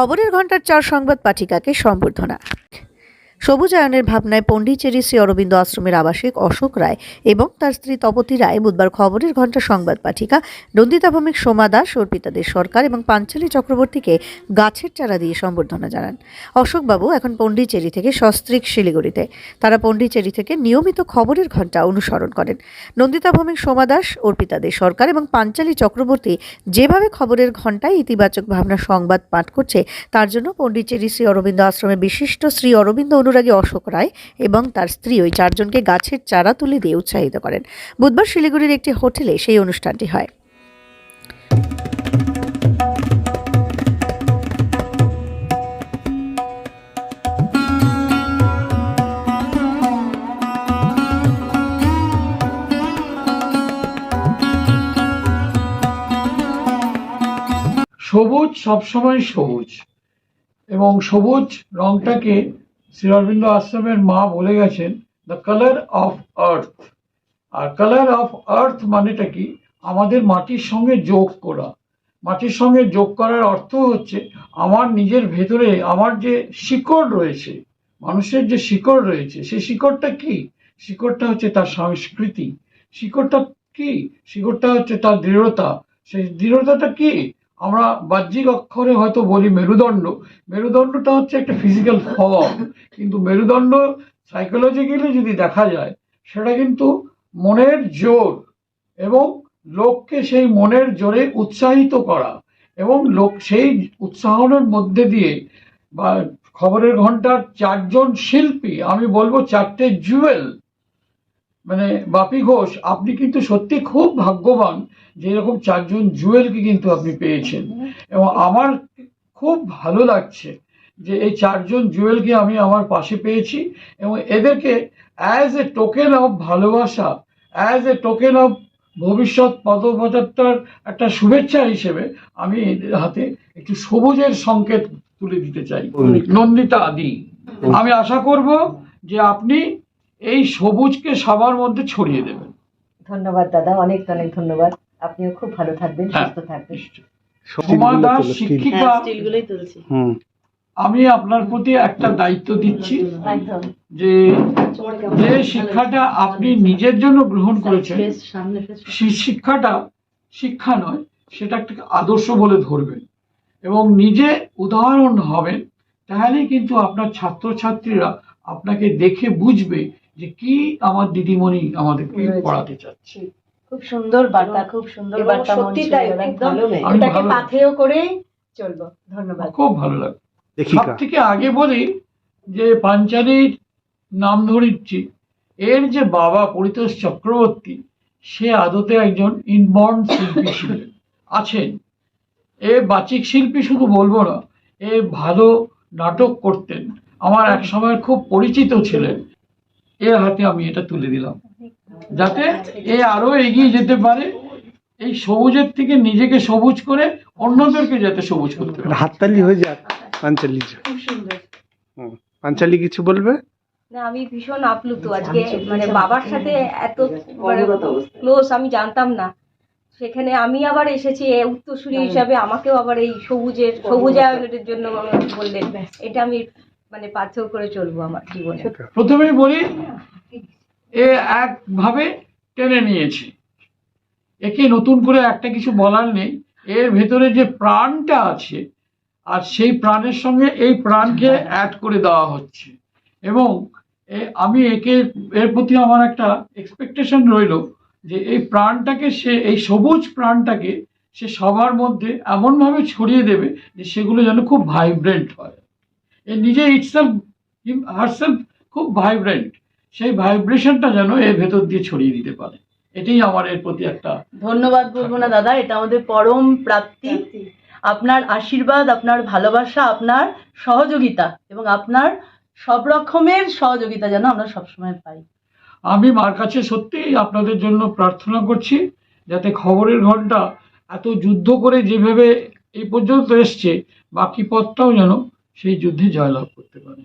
খবরের ঘণ্টার চার সংবাদ পাঠিকাকে সম্বর্ধনা। সবুজায়নের ভাবনায় পণ্ডিচেরি শ্রী অরবিন্দ আশ্রমের আবাসিক অশোক রায় এবং তার স্ত্রী তপতী রায় বুধবার খবরের ঘণ্টা সংবাদ পাঠিকা, নন্দিতা ভৌমিক, সোমা দাস অর্পিতা দে সরকার এবং পাঞ্চালী চক্রবর্তীকে গাছের চারা দিয়ে সম্বর্ধনা জানান। অশোকবাবু এখন পণ্ডিচেরি থেকে সস্ত্রিক শিলিগুড়িতে। তারা পণ্ডিচেরি থেকে নিয়মিত খবরের ঘণ্টা অনুসরণ করেন। নন্দিতা ভৌমিক, সোমা দাস অর্পিতা দে সরকার এবং পাঞ্চালী চক্রবর্তী যেভাবে খবরের ঘণ্টায় ইতিবাচক ভাবনা সংবাদ পাঠ করছে, তার জন্য পণ্ডিচেরি শ্রী অরবিন্দ আশ্রমে বিশিষ্ট শ্রী অরবিন্দ অনুরাগী অশোক রায় এবং তার স্ত্রী ওই চারজনকে গাছের চারা তুলে দিয়ে উৎসাহিত করেন। বুধবার শিলিগুড়ির একটি হোটেলে সেই অনুষ্ঠানটি হয়। সবুজ সবসময় সবুজ এবং সবুজ রংটাকে শ্রী অরবিন্দ আশ্রমের মা বলে গেছেন দ্য কালার অফ আর্থ আর কালার অফ আর্থ মানেটা কি? আমাদের মাটির সঙ্গে যোগ করা। মাটির সঙ্গে যোগ করার অর্থ হচ্ছে আমার নিজের ভেতরে আমার যে শিকড় রয়েছে, মানুষের যে শিকড় রয়েছে, সেই শিকড়টা কি? শিকড়টা হচ্ছে তার সংস্কৃতি। শিকড়টা কি? শিকড়টা হচ্ছে তার দৃঢ়তা। সেই দৃঢ়তাটা কি? আমরা বাহ্যিক অক্ষরে হয়তো বলি মেরুদণ্ড। মেরুদণ্ডটা হচ্ছে একটা ফিজিক্যাল ফর্ম কিন্তু মেরুদণ্ড সাইকোলজিক্যালি যদি দেখা যায়, সেটা কিন্তু মনের জোর এবং লোককে সেই মনের জোরে উৎসাহিত করা এবং লোক সেই উৎসাহনের মধ্যে দিয়ে বা খবরের ঘণ্টার চারজন শিল্পী, আমি বলব চারটে জুয়েল মানে বাপি ঘোষ আপনি কিন্তু সত্যি খুব ভাগ্যবান যে এরকম চারজন জুয়েলকে কিন্তু আপনি পেয়েছেন। এবং আমার খুব ভালো লাগছে যে এই চারজন জুয়েলকে আমি আমার পাশে পেয়েছি এবং এদেরকে অ্যাজ এ টোকেন অফ ভালোবাসা অ্যাজ এ টোকেন অফ ভবিষ্যৎ পদযাত্রার একটা শুভেচ্ছা হিসেবে আমি এদের হাতে একটু সবুজের সংকেত তুলে দিতে চাই। নন্দিতা আদি। আমি আশা করব যে আপনি এই সবুজকে সবার মধ্যে ছড়িয়ে দেবেন। ধন্যবাদ দাদা। অনেক অনেক ধন্যবাদ। আপনিও খুব ভালো থাকবেন হ্যাঁ। সুস্থ থাকবেন। সোমা দাস শিক্ষিকা স্টিলগুলোই তুলছি। হুম। আমি আপনার প্রতি একটা দায়িত্ব দিচ্ছি যে যে শিক্ষাটা আপনি নিজের জন্য গ্রহণ করেছেন সেই শিক্ষাটা শিক্ষা নয় সেটা একটা আদর্শ বলে ধরবেন। এবং নিজে উদাহরণ হবেন তাহলেই কিন্তু আপনার ছাত্রছাত্রীরা আপনাকে দেখে বুঝবে যে কি আমার দিদিমণি আমাদেরকে পড়াতে চাচ্ছে। খুব সুন্দর বার্তা খুব সুন্দর বার্তা সত্যি তাই, একদম এটাকে পাথেয় করেই চলবো। ধন্যবাদ। খুব ভালো লাগে। সব থেকে আগে বলি যে পাঞ্চালীর নাম ধরিচ্ছি এর যে বাবা পরিতোষ চক্রবর্তী সে আদতে একজন ইনবর্ন শিল্পী ছিলেন আছেন। এ বাচিক শিল্পী শুধু বলব না এ ভালো নাটক করতেন। আমার এক সময় খুব পরিচিত ছিলেন। এর হাতে আমি এটা তুলে দিলাম। যাতে এ আরও এগিয়ে যেতে পারে এই সবুজের থেকে নিজেকে সবুজ করে অন্যদেরকে যাতে সবুজ করতে পারে। হাততালি হয়ে যাক পাঞ্চালি খুব সুন্দর। পাঞ্চালি কিছু বলবে? না আমি ভীষণ আপ্লুত আজকে মানে বাবার সাথে এত ক্লোজ আমি জানতাম না। সেখানে আমি আবার এসেছি উত্তরসূরি হিসাবে আমাকেও আবার এই সবুজের সবুজায়নের জন্য বললেন। এটা আমি মানে পাথেয় করে চলবো আমার জীবনে। প্রথমেই বলি, এ একভাবে টেনে নিয়েছে। একে নতুন করে একটা কিছু বলার নেই। এর ভেতরে যে প্রাণটা আছে, আর সেই প্রাণের সঙ্গে এই প্রাণকে অ্যাড করে দেওয়া হচ্ছে। এবং আমি একে, এর প্রতি আমার একটা এক্সপেকটেশন রইল যে এই প্রাণটাকে সে, এই সবুজ প্রাণটাকে সে সবার মধ্যে এমনভাবে ছড়িয়ে দেবে যে সেগুলো যেন খুব ভাইব্রেন্ট হয়। নিজে ইটসেলফ হারসেলফ খুব ভাইব্রেন্ট। সেই ভাইব্রেশনটা যেন এর ভেতর দিয়ে ছড়িয়ে দিতে পারে। এটাই আমার এর প্রতি একটা ধন্যবাদ বলব না দাদা এটা আমাদের পরম প্রাপ্তি। আপনার আশীর্বাদ আপনার ভালোবাসা আপনার সহযোগিতা এবং আপনার সব রকমের সহযোগিতা যেন আমরা সবসময় পাই। আমি মার কাছে সত্যিই আপনাদের জন্য প্রার্থনা করছি যাতে খবরের ঘণ্টা এত যুদ্ধ করে যেভাবে এই পর্যন্ত এসছে বাকি পথটাও যেন সেই যুদ্ধে জয়লাভ করতে পারে।